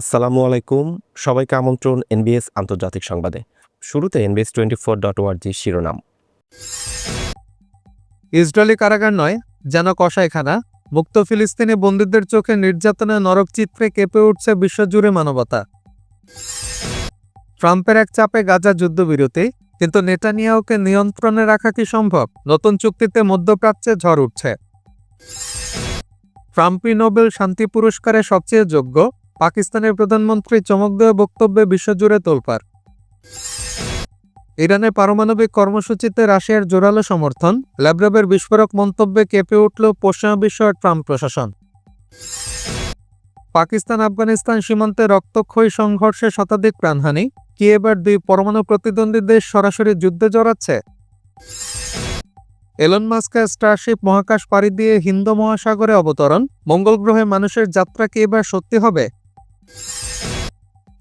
আসসালামু আলাইকুম। সবাইকে আমন্ত্রণ এনবিএস আন্তর্জাতিক সংবাদে। শুরুতে এনবিএস টোয়েন্টি ফোর ডট ওয়ার্জি শিরোনাম। ইসরায়েলি কারাগার নয়, যেন কসাইখানা। মুক্ত ফিলিস্তিনি বন্দীদের চোখে নির্যাতনের নরক চিত্রে কেঁপে উঠছে বিশ্বজুড়ে মানবতা। ট্রাম্পের এক চাপে গাজা যুদ্ধবিরতি, কিন্তু নেতানিয়াহুকে নিয়ন্ত্রণে রাখা কি সম্ভব? নতুন চুক্তিতে মধ্যপ্রাচ্যে ঝড় উঠছে। ট্রাম্পই নোবেল শান্তি পুরস্কারে সবচেয়ে যোগ্য। পাকিস্তানের প্রধানমন্ত্রী চমক দেওয়া বক্তব্যে বিশ্বজুড়ে তোলপার ইরানে পারমাণবিক কর্মসূচিতে রাশিয়ার জোরালো সমর্থন ল্যাব্রবের বিস্ফোরক মন্তব্যে কেঁপে উঠল পশ্চিমা বিশ্ব ট্রাম্প প্রশাসন। পাকিস্তান আফগানিস্তান সীমান্তে রক্তক্ষয়ী সংঘর্ষে শতাধিক প্রাণহানি কি এবার দুই পরমাণু প্রতিদ্বন্দ্বী দেশ সরাসরি যুদ্ধে জড়াচ্ছে। এলন মাস্কের স্টারশিপ মহাকাশ পাড়ি দিয়ে হিন্দ মহাসাগরে অবতরণ, মঙ্গল গ্রহে মানুষের যাত্রা কি এবার সত্যি হবে?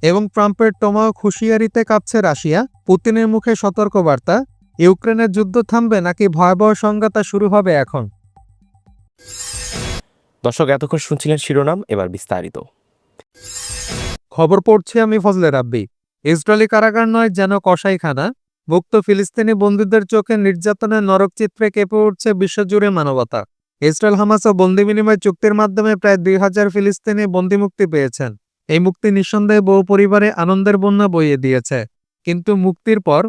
এবং ট্রাম্পের টমাহক হুঁশিয়ারিতে কাঁপছে রাশিয়া। পুতিনের মুখে সতর্কবার্তা ইউক্রেনের যুদ্ধ থামবে নাকি ভয়াবহ সংঘাতা শুরু হবে এখন? দর্শক এতক্ষণ শুনছিলেন শিরোনাম এবার বিস্তারিত। খবর পড়ছি আমি ফজলে রাব্বি। ইসরায়েলি কারাগার নয় যেন কসাইখানা। মুক্ত ফিলিস্তিনি বন্দীদের চোখে নির্যাতনের নরক চিত্রে কেঁপে উঠছে বিশ্বজুড়ে মানবতা। ইসরায়েল হামাস ও বন্দি বিনিময় চুক্তির মাধ্যমে প্রায় দুই হাজার ফিলিস্তিনি বন্দি মুক্তি পেয়েছেন। এই মুক্তি নিঃসন্দেহে বহু পরিবারে আনন্দের বন্যা বইয়ে দিয়েছে। কিন্তু মুক্তির পর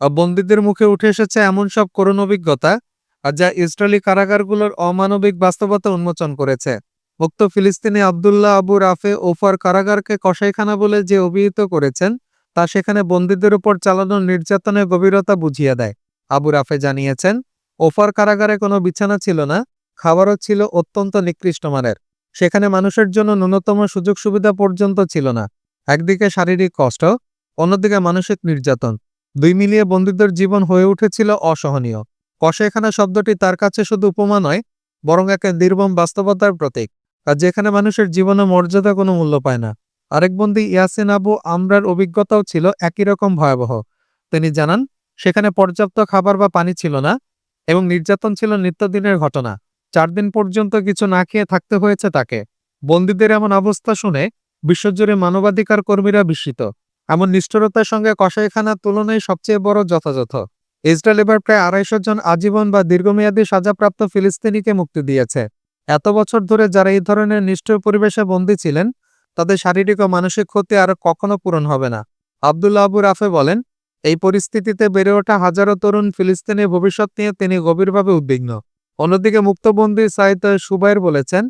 বন্দীদের মুখে উঠে এসেছে এমন সব করুণ অভিজ্ঞতা যা ইসরায়েলি কারাগারগুলোর অমানবিক বাস্তবতা উন্মোচন করেছে। মুক্ত ফিলিস্তিনি আবদুল্লাহ আবু রাফে ওফার কারাগারকে কসাইখানা বলে যে অভিহিত করেছেন, তা সেখানে বন্দীদের উপর চালানো নির্যাতনের গভীরতা বুঝিয়ে দেয়। আবু রাফে জানিয়েছেন, ওফার কারাগারে কোনো বিছানা ছিল না, খাবারও ছিল অত্যন্ত নিকৃষ্ট মানের সেখানে মানুষের জন্য ন্যূনতম সুযোগ সুবিধা পর্যন্ত ছিল না। একদিকে শারীরিক কষ্ট, অন্যদিকে মানসিক নির্যাতন। দুই মিলিয়ে বন্দীদের জীবন হয়ে উঠেছিল অসহনীয়। কসাইখানা শব্দটি তার কাছে শুধু উপমা নয়, বরং এক নির্মম বাস্তবতার প্রতীক। আর যেখানে মানুষের জীবনে মর্যাদা কোনো মূল্য পায় না। আরেক বন্দী ইয়াসিন আবু আমরার অভিজ্ঞতাও ছিল একই রকম ভয়াবহ। তিনি জানান, সেখানে পর্যাপ্ত খাবার বা পানি ছিল না এবং নির্যাতন ছিল নিত্যদিনের ঘটনা। চার দিন পর্যন্ত কিছু না খেয়ে থাকতে হয়েছে তাকে। বন্দীদের এমন অবস্থা শুনে বিশ্বজুড়ে মানবাধিকার কর্মীরা বিস্মিত। এমন নিষ্ঠুরতার সঙ্গে কসাইখানার তুলনায় সবচেয়ে বড় যথাযথ। ইসরায়েল এবার প্রায় আড়াইশো জন আজীবন বা দীর্ঘমেয়াদী সাজাপ্রাপ্ত ফিলিস্তিনিকে মুক্তি দিয়েছে। এত বছর ধরে যারা এই ধরনের নিষ্ঠুর পরিবেশে বন্দী ছিলেন, তাদের শারীরিক ও মানসিক ক্ষতি আর কখনো পূরণ হবে না। আবদুল্লাহ আবু রাফে বলেন, এই পরিস্থিতিতে বেড়ে ওঠা হাজারো তরুণ ফিলিস্তিনের ভবিষ্যৎ নিয়ে তিনি গভীরভাবে উদ্বিগ্ন। অন্যদিকে মুক্তবন্দী সাইদ সুবাইর বলেছেন,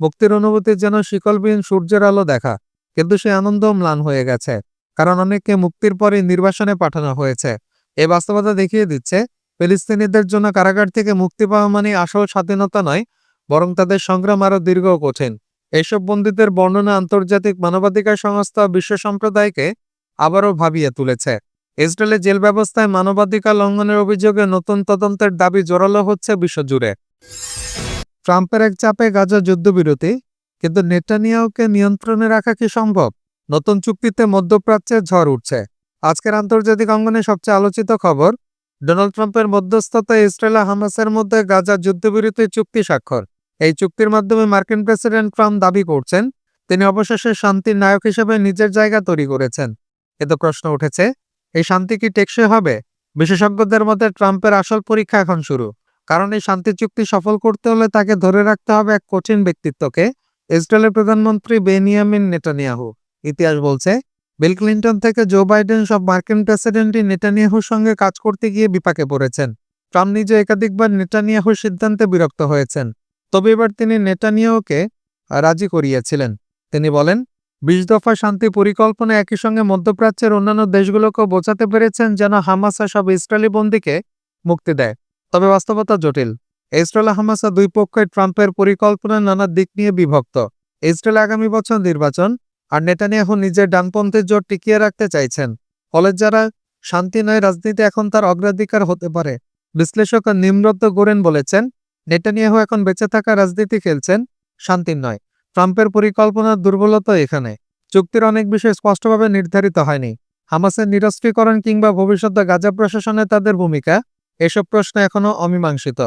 মুক্তির অনুভূতি যেন শিকলবিহীন সূর্যের আলো দেখা, কিন্তু সে আনন্দ ম্লান হয়ে গেছে, কারণ অনেককে মুক্তির পরে নির্বাসনে পাঠানো হয়েছে। এ বাস্তবতা দেখিয়ে দিচ্ছে, ফিলিস্তিনিদের জন্য কারাগার থেকে মুক্তি পাওয়া মানে আসল স্বাধীনতা নয়, বরং তাদের সংগ্রাম আরও দীর্ঘ কঠিন। এইসব বন্দীদের বর্ণনা আন্তর্জাতিক মানবাধিকার সংস্থা বিশ্ব সম্প্রদায়কে আবারও ভাবিয়ে তুলেছে। ইসরায়েলের জেল ব্যবস্থায় মানবাধিকার লঙ্ঘনের অভিযোগে নতুন তদন্তের দাবি জোরালো হচ্ছে বিশ্বজুড়ে। ট্রাম্পের এক চাপে গাজা যুদ্ধবিরতি, কিন্তু নেটানিয়াওকে নিয়ন্ত্রণে রাখা কি সম্ভব? নতুন চুক্তিতে মধ্যপ্রাচ্যে ঝড় উঠছে। আজকের আন্তর্জাতিক অঙ্গনে সবচেয়ে আলোচিত খবর, ডোনাল্ড ট্রাম্পের মধ্যস্থতায় ইসরায়েল হামাসের মধ্যে গাজা যুদ্ধবিরতি চুক্তি স্বাক্ষর। এই চুক্তির মাধ্যমে মার্কিন প্রেসিডেন্ট ট্রাম্প দাবি করছেন, তিনি অবশেষে শান্তির নায়ক হিসেবে নিজের জায়গা তৈরি করেছেন। এতে প্রশ্ন উঠেছে এই শান্তি কি টেকসই হবে? বিশেষজ্ঞদের মতে ট্রাম্পের আসল পরীক্ষা এখন শুরু। কারণ এই শান্তি চুক্তি সফল করতে হলে তাকে ধরে রাখতে হবে এক কঠিন ব্যক্তিত্বকে। ইসরায়েলের প্রধানমন্ত্রী বেনিয়ামিন নেটানিয়াহু ইতিহাস বলছে, বিল ক্লিন্টন থেকে জো বাইডেন সব মার্কিন প্রেসিডেন্টই নেটানিয়াহুর সঙ্গে কাজ করতে গিয়ে বিপাকে পড়েছেন। ট্রাম্প নিজে একাধিকবার নেতানিয়াহুর সিদ্ধান্তে বিরক্ত হয়েছেন। তবে এবার তিনি নেতানিয়াহুকে রাজি করিয়েছিলেন। তিনি বলেন বিশ দফা শান্তি পরিকল্পনা একই সঙ্গে মধ্যপ্রাচ্যের অন্যান্য দেশগুলোকেও বোঝাতে পেরেছেন যেন হামাসা সব ইসরায়েলি বন্দীকে মুক্তি দেয়। তবে বাস্তবতা জটিল। ইসরায়েল হামাসা দুই পক্ষই ট্রাম্পের পরিকল্পনার নানা দিক নিয়ে বিভক্ত। ইসরায়েল আগামী বছর নির্বাচন আর নেতানিয়াহু নিজের ডানপন্থীর জোট টিকিয়ে রাখতে চাইছেন। ফলে যারা শান্তি নয়, রাজনীতি এখন তার অগ্রাধিকার হতে পারে। বিশ্লেষক নিম্রত গোরেন বলেছেন, নেতানিয়াহু এখন বেঁচে থাকা রাজনীতি খেলছেন শান্তির নয়। ট্রাম্পের পরিকল্পনার দুর্বলতা এখানে। চুক্তির অনেক বিষয় স্পষ্টভাবে নির্ধারিত হয়নি। হামাসের নিরস্ত্রীকরণ কিংবা ভবিষ্যতে গাজা প্রশাসনে তাদের ভূমিকা? এসব প্রশ্ন এখনও অমীমাংসিত।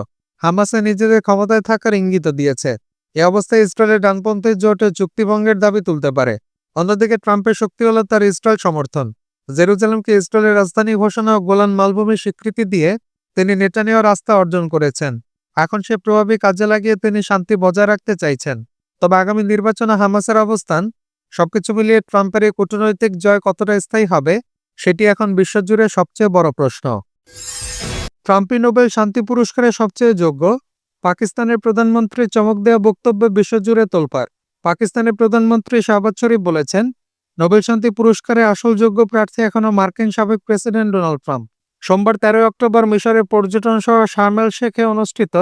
হামাসে নিজেদের ক্ষমতায় থাকার ইঙ্গিত দিয়েছে। এ অবস্থায় ইসরায়েলের ডানপন্থী জোটে চুক্তিভঙ্গের দাবি তুলতে পারে। অন্যদিকে ট্রাম্পের শক্তি হল তার ইসরায়েল সমর্থন। জেরুজালেমকে ইসরায়েলের রাজধানী ঘোষণা ও গোলান মালভূমির স্বীকৃতি দিয়ে তিনি নেটানীয় রাস্তা অর্জন করেছেন। এখন সে প্রভাবই কাজে লাগিয়ে তিনি শান্তি বজায় রাখতে চাইছেন। তবে আগামী নির্বাচনে হামাসের অবস্থান, সবকিছু মিলিয়ে ট্রাম্পের এই কূটনৈতিক জয় কতটা স্থায়ী হবে, সেটি এখন বিশ্বজুড়ে সবচেয়ে বড় প্রশ্ন। ট্রাম্পই নোবেল শান্তি পুরস্কারের সবচেয়ে যোগ্য, পাকিস্তানের প্রধানমন্ত্রী চমক দেওয়া বক্তব্যে বিশ্বজুড়ে তোলপার পাকিস্তানের প্রধানমন্ত্রী শাহবাজ শরীফ বলেছেন, নোবেল শান্তি পুরস্কারে আসল যোগ্য প্রার্থী এখনও মার্কিন সাবেক প্রেসিডেন্ট ডোনাল্ড ট্রাম্প। সোমবার তেরোই অক্টোবর মিশরের পর্যটন শহর শার্মেল শেখে অনুষ্ঠিত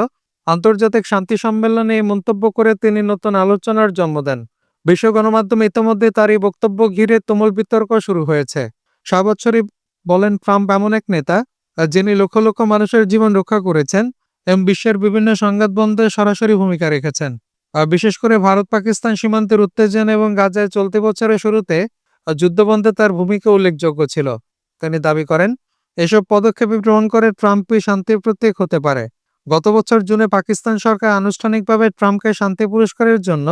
আন্তর্জাতিক শান্তি সম্মেলনে এই মন্তব্য করে তিনি নতুন আলোচনার জন্ম দেন। বিশ্ব গণমাধ্যমে ইতিমধ্যে তার এই বক্তব্য ঘিরে তুমুল বিতর্ক শুরু হয়েছে। শরীফ বলেন ট্রাম্প এমন এক নেতা, যিনি লক্ষ লক্ষ মানুষের জীবন রক্ষা করেছেন এবং বিশ্বের বিভিন্ন সংঘাত বন্ধে সরাসরি ভূমিকা রেখেছেন। বিশেষ করে ভারত পাকিস্তান সীমান্তের উত্তেজনা এবং গাজায় চলতি বছরের শুরুতে যুদ্ধবন্ধে তার ভূমিকা উল্লেখযোগ্য ছিল। তিনি দাবি করেন, এসব পদক্ষেপই গ্রহণ করে ট্রাম্পই শান্তির প্রতীক হতে পারে। গত বছর জুনে পাকিস্তান সরকার আনুষ্ঠানিকভাবে ট্রাম্পকে শান্তি পুরস্কারের জন্য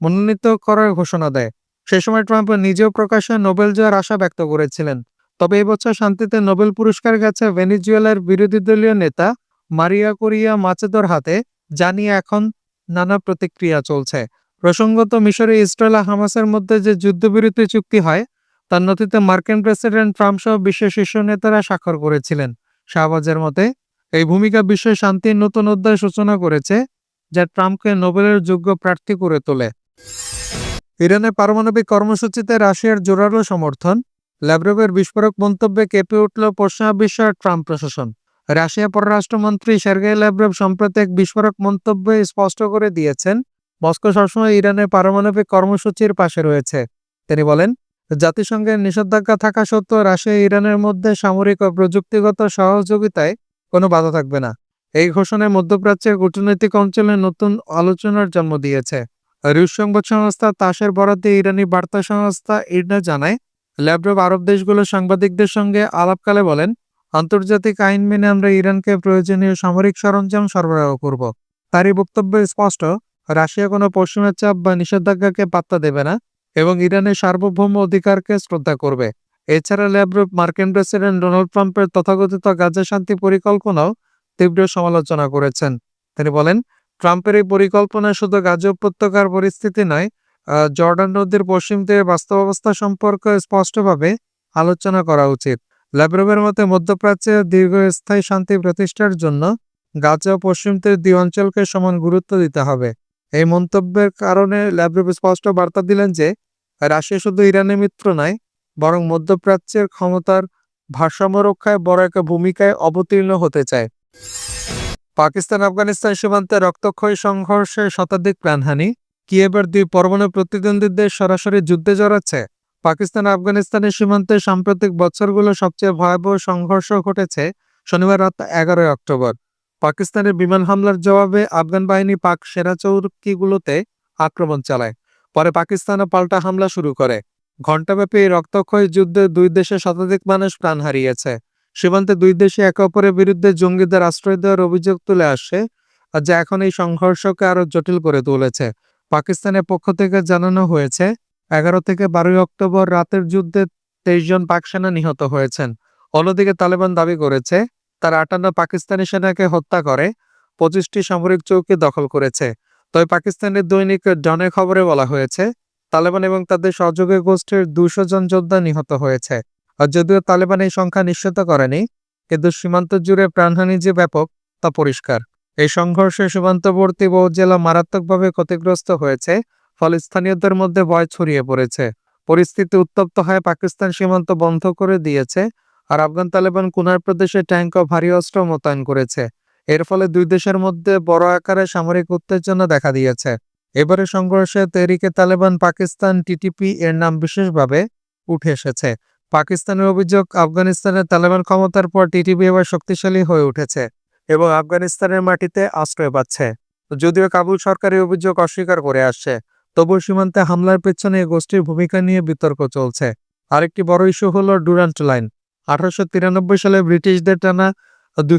মনোনীত করার ঘোষণা দেয়। সে সময় ট্রাম্প নিজেও প্রকাশ্যে নোবেল জয়ের আশা ব্যক্ত করেছিলেন। তবে এবছর শান্তিতে নোবেল পুরস্কার গেছে ভেনিজুয়েলার বিরোধী দলীয় নেতা মারিয়া কোরিয়া মাচেদোর হাতে জানিয়ে এখন নানা প্রতিক্রিয়া চলছে। প্রসঙ্গত, মিশরে ইসরায়েল হামাসের মধ্যে যে যুদ্ধবিরতি চুক্তি হয়, তার নথিতে মার্কিন প্রেসিডেন্ট ট্রাম্প সহ বিশ্বের শীর্ষ নেতারা স্বাক্ষর করেছিলেন। শাহবাজের মতে এই ভূমিকা বিশ্বের শান্তির নতুন অধ্যায় সূচনা করেছে, যা ট্রাম্পকে নোবেলের যোগ্য প্রার্থী করে তোলে। ইরানের পারমাণবিক কর্মসূচিতে রাশিয়ার জোরালো সমর্থন ল্যাব্রভের বিস্ফোরক মন্তব্যে কেঁপে উঠল পশ্চিমা বিশ্বের ট্রাম্প প্রশাসন। রাশিয়া পররাষ্ট্রমন্ত্রী সের্গেই ল্যাব্রভ সম্প্রতি এক বিস্ফোরক মন্তব্যে স্পষ্ট করে দিয়েছেন, মস্কো সবসময় ইরানের পারমাণবিক কর্মসূচির পাশে রয়েছে। তিনি বলেন, জাতিসংঘের নিষেধাজ্ঞা থাকা সত্ত্বেও রাশিয়া ইরানের মধ্যে সামরিক ও প্রযুক্তিগত সহযোগিতায় কোনো বাধা থাকবে না। এই ঘোষণায় মধ্যপ্রাচ্যের কূটনৈতিক অঞ্চলে নতুন আলোচনার জন্ম দিয়েছে। রুশ সংবাদ সংস্থা তাসের বরাদ্দে ইরানি বার্তা সংস্থা ইরনা জানায় ল্যাব্রভ আরব দেশগুলোর সাংবাদিকদের সঙ্গে আলাপকালে বলেন, আন্তর্জাতিক আইন মেনে আমরা ইরানকে প্রয়োজনীয় সামরিক সরঞ্জাম সরবরাহ করব। তারই বক্তব্য স্পষ্ট, রাশিয়া কোনো পশ্চিমের চাপ বা নিষেধাজ্ঞাকে পাত্তা দেবে না এবং ইরানের সার্বভৌম অধিকারকে শ্রদ্ধা করবে। এছাড়া ল্যাব্রভ মার্কিন প্রেসিডেন্ট ডোনাল্ড ট্রাম্পের তথাকথিত গাজা শান্তি পরিকল্পনাও তীব্র সমালোচনা করেছেন। তিনি বলেন, ট্রাম্পের এই পরিকল্পনা শুধু গাজা উপত্যকার পরিস্থিতি নয় জর্ডান নদীর পশ্চিম তীরের বাস্তব অবস্থা সম্পর্কে স্পষ্টভাবে আলোচনা করা উচিত। ল্যাব্রভের মতে, মধ্যপ্রাচ্যে দীর্ঘস্থায়ী শান্তি প্রতিষ্ঠার জন্য গাজা পশ্চিম তীর দুই অঞ্চলকে সমান গুরুত্ব দিতে হবে। এই মন্তব্যের কারণে ল্যাব্রভ স্পষ্ট বার্তা দিলেন যে, রাশিয়া শুধু ইরানের মিত্র নয় বরং মধ্যপ্রাচ্যের ক্ষমতার ভারসাম্য রক্ষায় বড় একটা ভূমিকায় অবতীর্ণ হতে চায়। পাকিস্তান আফগানিস্তান সীমান্তে রক্তক্ষয়ী সংঘর্ষে শতাধিক প্রাণহানি। কিয়েবের দুই পরমাণু প্রতিদ্বন্দ্বীদের সরাসরি যুদ্ধে জড়াচ্ছে। পাকিস্তান আফগানিস্তানের সীমান্তে সাম্প্রতিক বছরগুলো সবচেয়ে ভয়াবহ সংঘর্ষ ঘটেছে শনিবার রাত এগারোই অক্টোবর। পাকিস্তানের বিমান হামলার জবাবে আফগান বাহিনী পাক সেনা চৌকিগুলোতে আক্রমণ চালায়। পরে পাকিস্তানও পাল্টা হামলা শুরু করে। ঘণ্টাব্যাপী এই রক্তক্ষয়ী যুদ্ধে দুই দেশে শতাধিক মানুষ প্রাণ হারিয়েছে। সীমান্তে দুই দেশে একে অপরের বিরুদ্ধে জঙ্গিদের আশ্রয় দেওয়ার অভিযোগ তুলে আসে যা এখন এই সংঘর্ষকে আরও জটিল করে তুলেছে। পাকিস্তানের পক্ষ থেকে জানানো হয়েছে, এগারো থেকে বারোই অক্টোবর রাতের যুদ্ধে তেইশ জন পাক সেনা নিহত হয়েছেন। অন্যদিকে তালেবান দাবি করেছে, তার আটান্ন পাকিস্তানি সেনাকে হত্যা করে, পঁচিশটি সামরিক চৌকি দখল করেছে। তবে পাকিস্তানের দৈনিক ডনে খবরে বলা হয়েছে তালেবান এবং তাদের সহযোগী গোষ্ঠীর দুশো জন যোদ্ধা নিহত হয়েছে। আর যদিও তালেবান এই সংখ্যা নিশ্চিত করেনি, কিন্তু সীমান্ত জুড়ে প্রাণহানি যে ব্যাপক, তা পরিষ্কার। এই সংঘর্ষে সীমান্তবর্তী বহু জেলা মারাত্মকভাবে ক্ষতিগ্রস্ত হয়েছে, ফলে স্থানীয়দের মধ্যে ভয় ছড়িয়ে পড়েছে। পরিস্থিতি উত্তপ্ত হয় পাকিস্তান সীমান্ত বন্ধ করে দিয়েছে, আর আফগান তালেবান কুনার প্রদেশে ট্যাঙ্ক ও ভারী অস্ত্র মোতায়েন করেছে। এর ফলে দুই দেশের মধ্যে বড় আকারে সামরিক উত্তেজনা দেখা দিয়েছে। এবারে সংঘর্ষে তেরিকে তালেবান পাকিস্তান টিটিপি এর নাম বিশেষভাবে উঠে এসেছে। পাকিস্তানের অভিযোগ আফগানিস্তানের তালেবান ক্ষমতার পর টিটিপি এবার শক্তিশালী হয়ে উঠেছে এবং আফগানিস্তানের মাটিতে আশ্রয় পাচ্ছে। যদিও কাবুল সরকারি অভিযোগ অস্বীকার করে আসছে তবু সীমান্তে হামলার পেছনে এই গোষ্ঠীর ভূমিকা নিয়ে বিতর্ক চলছে। আরেকটি বড় ইস্যু হলো ডুরান্ট লাইন। আঠারোশো তিরানব্বই সালে ব্রিটিশদের টানা দুই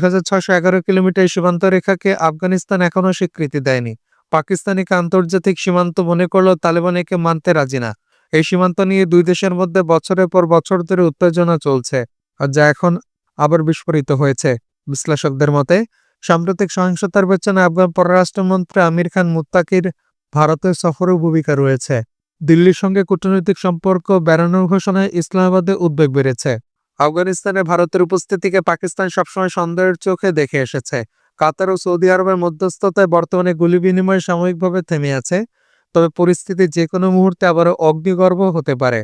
এগারো কিলোমিটার সীমান্ত রেখাকে আফগানিস্তান এখনও স্বীকৃতি দেয়নি। পাকিস্তানিকে আন্তর্জাতিক সীমান্ত মনে করলেও তালেবান একে মানতে রাজি না। এই সীমান্ত নিয়ে দুই দেশের মধ্যে বছরের পর বছর ধরে উত্তেজনা চলছে যা এখন আবার বিস্ফোরিত হয়েছে। বিশ্লেষকদের মতে, সাম্প্রতিক সহিংসতার পেছনে আফগান পররাষ্ট্রমন্ত্রী আমির খান মুত্তাকির ভারতের সফরেও ভূমিকা রয়েছে। দিল্লির সঙ্গে কূটনৈতিক সম্পর্ক বেড়ানোর ঘোষণায় ইসলামাবাদে উদ্বেগ বেড়েছে। আফগানিস্তানে ভারতের উপস্থিতিকে পাকিস্তান সবসময় সন্দেহের চোখে দেখে এসেছে। কাতার ও সৌদি আরবের মধ্যস্থতায় বর্তমানে গুলি বিনিময় সাময়িকভাবে থেমে আছে, তবে পরিস্থিতি যে কোনো মুহূর্তে আবারও অগ্নিগর্ভ হতে পারে।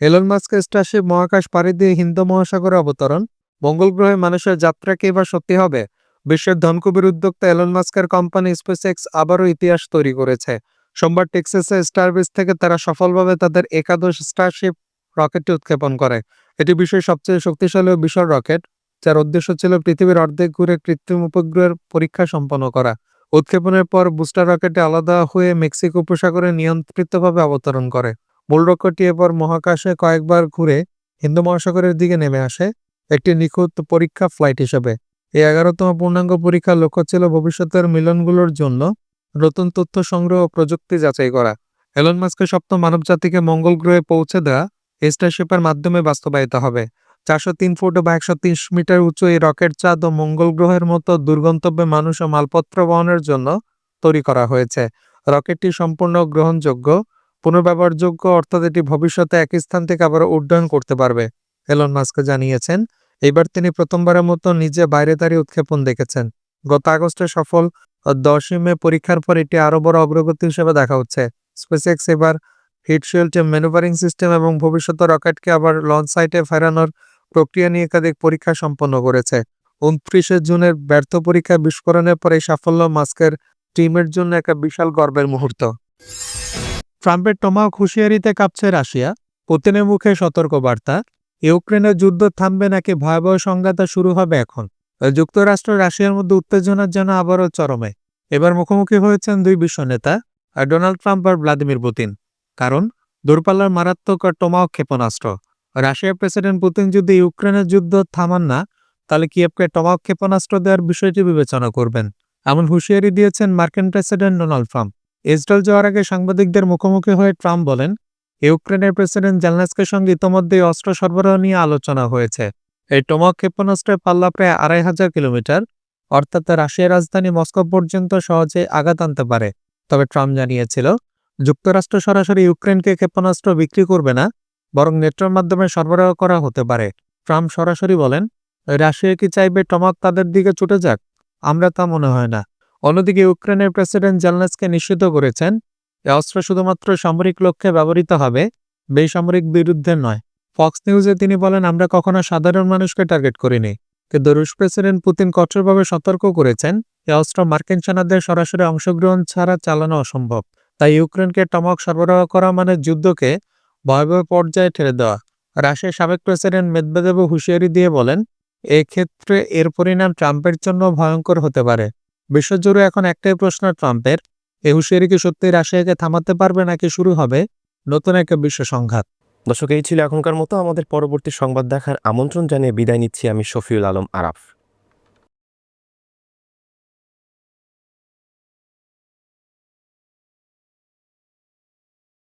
এলন মাস্কের স্টারশিপ মহাকাশ পাড়ি দিয়ে হিন্দু মহাসাগরে অবতরণ। মঙ্গল গ্রহে মানুষের যাত্রা কি এবার সত্যি হবে? বিশ্বের ধনকুবের উদ্যোক্তা এলন মাস্কের কোম্পানি স্পেস এক্স আবারও ইতিহাস তৈরি করেছে। সোমবার টেক্সাসে স্টারবেস থেকে তারা সফলভাবে তাদের একাদশ স্টারশিপ রকেটটি উৎক্ষেপণ করে। এটি বিশ্বের সবচেয়ে শক্তিশালী ও বিশাল রকেট। যার উদ্দেশ্য ছিল পৃথিবীর অর্ধেক ঘুরে কৃত্রিম উপগ্রহের পরীক্ষা সম্পন্ন করা। উৎক্ষেপণের পর বুস্টার রকেটে আলাদা হয়ে মেক্সিকো উপসাগরে নিয়ন্ত্রিতভাবে অবতরণ করে। মূল রকেটটি এরপর মহাকাশে কয়েকবার ঘুরে হিন্দু মহাসাগরের দিকে নেমে আসে, একটি নিখুঁত পরীক্ষা ফ্লাইট হিসেবে। এই এগারোতম পূর্ণাঙ্গ পরীক্ষার লক্ষ্য ছিল ভবিষ্যতের মিলনগুলোর জন্য নতুন তথ্য সংগ্রহ ও প্রযুক্তি যাচাই করা। এলন মাস্কের সপ্তম মানবজাতিকে মঙ্গল গ্রহে পৌঁছে দেওয়া স্টারশিপের মাধ্যমে বাস্তবায়িত হবে। চারশো তিন ফুট বা একশো তিরিশ মিটার উঁচু এই রকেট চাঁদ ও মঙ্গল গ্রহের মতো দুর্গন্তব্যে মানুষ ও মালপত্র বহনের জন্য তৈরি করা হয়েছে। রকেটটি সম্পূর্ণ গ্রহণযোগ্য, পুনর্ব্যবহারযোগ্য, অর্থাৎ এটি ভবিষ্যতে এক স্থান থেকে আবার উড্ডয়ন করতে পারবে, এলন মাস্ক জানিয়েছেন। এবার তিনি প্রথমবারের মতো নিজে বাইরে দাঁড়িয়ে উৎক্ষেপণ দেখেছেন। গত আগস্টে সফল দশই মে পরীক্ষার পর এটি আরও বড় অগ্রগতি হিসেবে দেখা হচ্ছে। স্পেসএক্স এবার হিটশিল্ড ম্যানুভারিং সিস্টেম এবং ভবিষ্যতে রকেটকে আবার লঞ্চ সাইটে ফেরানোর প্রক্রিয়া নিয়ে একাধিক পরীক্ষা সম্পন্ন করেছে। উনত্রিশে জুনের ব্যর্থ পরীক্ষা বিস্ফোরণের পরে সাফল্য মাস্কের টিমের জন্য একটা বিশাল গর্বের মুহূর্ত। ট্রাম্পের টমাহক হুঁশিয়ারিতে কাঁপছে রাশিয়া। পুতিনের মুখে সতর্ক বার্তা ইউক্রেনের যুদ্ধ থামবে নাকি ভয়াবহ সংঘাতা শুরু হবে এখন? যুক্তরাষ্ট্র রাশিয়ার মধ্যে উত্তেজনার জন্য আবারও চরমে। এবার মুখোমুখি হয়েছেন দুই বিশ্ব নেতা ডোনাল্ড ট্রাম্প আর ভ্লাদিমির পুতিন। কারণ দূরপাল্লার মারাত্মক আর টমাহক ক্ষেপণাস্ত্র। রাশিয়ার প্রেসিডেন্ট পুতিন যদি ইউক্রেনের যুদ্ধ থামান না, তাহলে কিয়েভকে টমাহক ক্ষেপণাস্ত্র দেওয়ার বিষয়টি বিবেচনা করবেন। এমন হুঁশিয়ারি দিয়েছেন মার্কিন প্রেসিডেন্ট ডোনাল্ড ট্রাম্প। ইসরায়েল যাওয়ার আগে সাংবাদিকদের মুখোমুখি হয়ে ট্রাম্প বলেন, ইউক্রেনের প্রেসিডেন্ট জেলনাসকের সঙ্গে ইতোমধ্যে অস্ত্র সরবরাহ নিয়ে আলোচনা হয়েছে। এই টমাহক ক্ষেপণাস্ত্রের পাল্লা প্রায় আড়াই হাজার কিলোমিটার, অর্থাৎ রাশিয়ার রাজধানী মস্কো পর্যন্ত সহজে আঘাত আনতে পারে। তবে ট্রাম্প জানিয়েছিল, যুক্তরাষ্ট্র সরাসরি ইউক্রেনকে ক্ষেপণাস্ত্র বিক্রি করবে না বরং নেটোর মাধ্যমে সরবরাহ করা হতে পারে। ট্রাম্প সরাসরি বলেন, রাশিয়া কি চাইবে টমাক তাদের দিকে ছুটে যাক? আমরা তা মনে হয় না। অন্যদিকে ইউক্রেনের প্রেসিডেন্ট জেলনাসকে নিশ্চিত করেছেন, এ অস্ত্র শুধুমাত্র সামরিক লক্ষ্যে ব্যবহৃত হবে, বেসামরিক বিরুদ্ধে নয়। ফক্স নিউজে তিনি বলেন, আমরা কখনো সাধারণ মানুষকে টার্গেট করিনি। কিন্তু রুশ প্রেসিডেন্ট পুতিন কঠোরভাবে সতর্ক করেছেন, এ অস্ত্র মার্কিন সেনাদের সরাসরি অংশগ্রহণ ছাড়া চালানো অসম্ভব। তাই ইউক্রেনকে টমক সরবরাহ করা মানে যুদ্ধকে ভয়াবহ পর্যায়ে ঠেলে দেওয়া। রাশিয়ার সাবেক প্রেসিডেন্ট মেদবেদেব হুঁশিয়ারি দিয়ে বলেন এক্ষেত্রে এর পরিণাম ট্রাম্পের জন্য ভয়ঙ্কর হতে পারে। বিশ্বজুড়ে এখন একটাই প্রশ্ন ট্রাম্পের এই হুঁশিয়ারি কি সত্যি রাশিয়াকে থামাতে পারবে নাকি শুরু হবে নতুন একটা বিশ্ব সংঘাত? দর্শক, এই ছিল এখনকার মতো। আমাদের পরবর্তী সংবাদ দেখার আমন্ত্রণ জানিয়ে বিদায় নিচ্ছি আমি শফিউল আলম আরাফ।